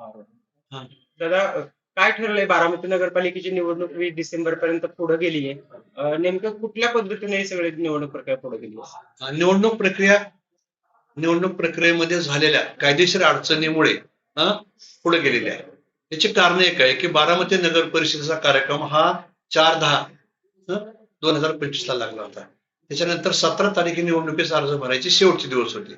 दादा काय ठरलंय बारामती नगरपालिकेची निवडणूक वीस डिसेंबर पर्यंत पुढे गेली आहे नेमकं कुठल्या पद्धतीने सगळे निवडणूक प्रक्रिया पुढे गेली? आहे? निवडणूक प्रक्रिया निवडणूक प्रक्रियेमध्ये झालेल्या कायदेशीर अडचणीमुळे पुढे गेलेली आहे. याची कारण एक आहे की बारामती नगर परिषदेचा कार्यक्रम हा चार दहा दोन हजार पंचवीस ला लागला होता. त्याच्यानंतर सतरा तारखे निवडणुकीचा अर्ज भरायचे शेवटचे दिवस होते.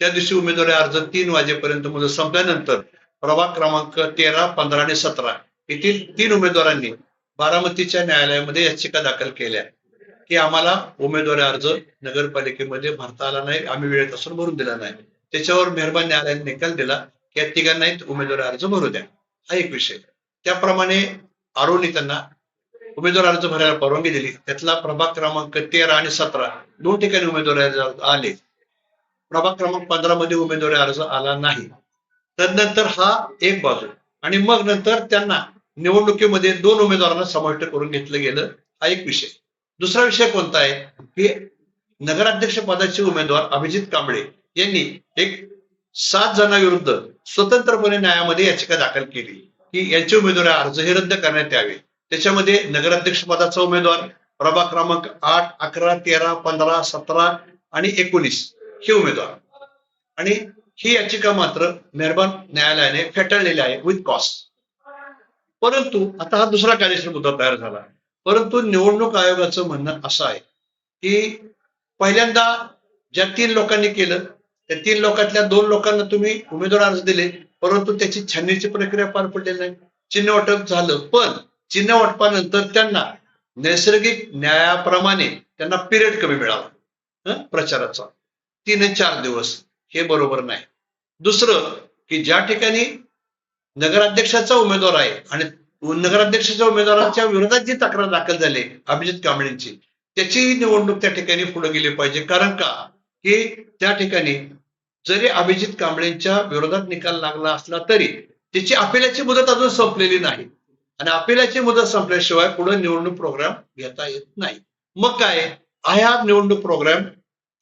त्या दिवशी उमेदवारी अर्ज तीन वाजेपर्यंत मुदत संपल्यानंतर प्रभाग क्रमांक तेरा पंधरा आणि सतरा. येथील तीन उमेदवारांनी बारामतीच्या न्यायालयामध्ये याचिका दाखल केल्या. की आम्हाला उमेदवारी अर्ज नगरपालिकेमध्ये भरता आला नाही आम्ही वेळेत असून भरून दिला नाही. त्याच्यावर मेहरबान न्यायालयाने निकाल दिला की या तिघांनाही उमेदवारी अर्ज भरू द्या. हा एक विषय. त्याप्रमाणे आरोनी त्यांना उमेदवार अर्ज भरायला परवानगी दिली. त्यातला प्रभाग क्रमांक तेरा आणि सतरा दोन ठिकाणी उमेदवारी अर्ज आले. प्रभाग क्रमांक पंधरा मध्ये उमेदवारी अर्ज आला नाही. तदनंतर हा एक बाजू. आणि मग नंतर त्यांना निवडणुकीमध्ये दोन उमेदवारांना समाविष्ट करून घेतलं गेलं. हा एक विषय. दुसरा विषय कोणता आहे? की नगराध्यक्ष पदाचे उमेदवार अभिजित कांबळे यांनी एक सात जणांविरुद्ध स्वतंत्रपणे न्यायामध्ये याचिका दाखल केली. की यांचे उमेदवारी अर्ज हे रद्द करण्यात यावे. त्याच्यामध्ये नगराध्यक्ष पदाचा उमेदवार प्रभाग क्रमांक आठ अकरा तेरा पंधरा सतरा आणि एकोणीस हे उमेदवार. आणि ही याचिका मात्र मेहरबान न्यायालयाने फेटाळलेली आहे विथ कॉस्ट परंतु आता हा दुसरा कायदेशीर मुद्दा तयार झाला. परंतु निवडणूक आयोगाचं म्हणणं असं आहे की पहिल्यांदा ज्या तीन लोकांनी केलं त्या तीन लोकांतल्या दोन लोकांना तुम्ही उमेदवार अर्ज दिले परंतु त्याची छाननीची प्रक्रिया पार पडलेली नाही. चिन्ह वाटप झालं पण चिन्ह वाटपानंतर त्यांना नैसर्गिक न्यायाप्रमाणे त्यांना पिरियड कमी मिळाला प्रचाराचा. तीन चार दिवस हे बरोबर नाही. दुसरं की ज्या ठिकाणी नगराध्यक्षाचा उमेदवार आहे आणि नगराध्यक्षाच्या उमेदवाराच्या विरोधात जी तक्रार दाखल झाली अभिजित कांबळेंची त्याची निवडणूक त्या ठिकाणी पुढे गेली पाहिजे. कारण का? की त्या ठिकाणी जरी अभिजित कांबळेंच्या विरोधात निकाल लागला असला तरी त्याची अपिलाची मुदत अजून संपलेली नाही. आणि अपिलाची मुदत संपल्याशिवाय पुढे निवडणूक प्रोग्राम घेता येत नाही. मग काय? हा निवडणूक प्रोग्राम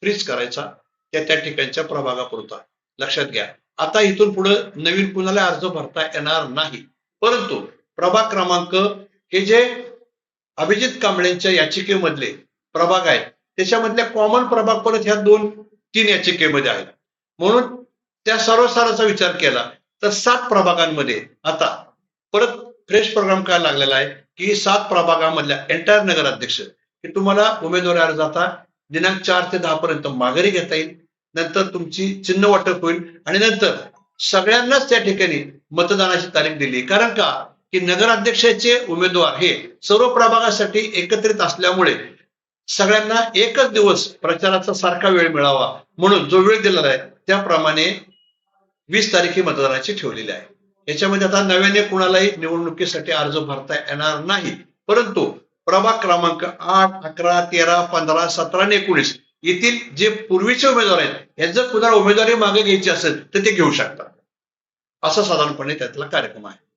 फ्रीज करायचा त्या त्या ठिकाणच्या प्रभागापुरता. लक्षात घ्या. आता इथून पुढे नवीन कुणाला अर्ज भरता येणार नाही. परंतु प्रभाग क्रमांक हे जे अभिजित कांबळेंच्या याचिकेमधले प्रभाग आहेत त्याच्यामधल्या कॉमन प्रभाग परत ह्या दोन तीन याचिकेमध्ये आहेत. म्हणून त्या सर्वसाराचा विचार केला तर सात प्रभागांमध्ये आता परत फ्रेश प्रोग्राम काय लागलेला आहे की सात प्रभागामधल्या एंटायर नगराध्यक्ष हे तुम्हाला उमेदवारी अर्ज आता दिनांक चार ते दहा पर्यंत माघारी घेता येईल. नंतर तुमची चिन्ह वाटप होईल आणि नंतर सगळ्यांनाच त्या ठिकाणी मतदानाची तारीख दिली. कारण का? की नगराध्यक्षाचे उमेदवार हे सर्व प्रभागासाठी एकत्रित असल्यामुळे सगळ्यांना एकच दिवस प्रचाराचा सारखा वेळ मिळावा म्हणून जो वेळ दिलेला आहे त्याप्रमाणे वीस तारीख ही मतदानाची ठेवलेली आहे. याच्यामध्ये आता नव्याने कुणालाही निवडणुकीसाठी अर्ज भरता येणार नाही. परंतु प्रभाग क्रमांक आठ अकरा तेरा पंधरा सतरा आणि एकोणीस येथील जे पूर्वीचे उमेदवार आहेत यांचं जर कुणाला उमेदवारी मागे घ्यायची असेल तर ते घेऊ शकतात. असा साधारणपणे त्यातला कार्यक्रम आहे.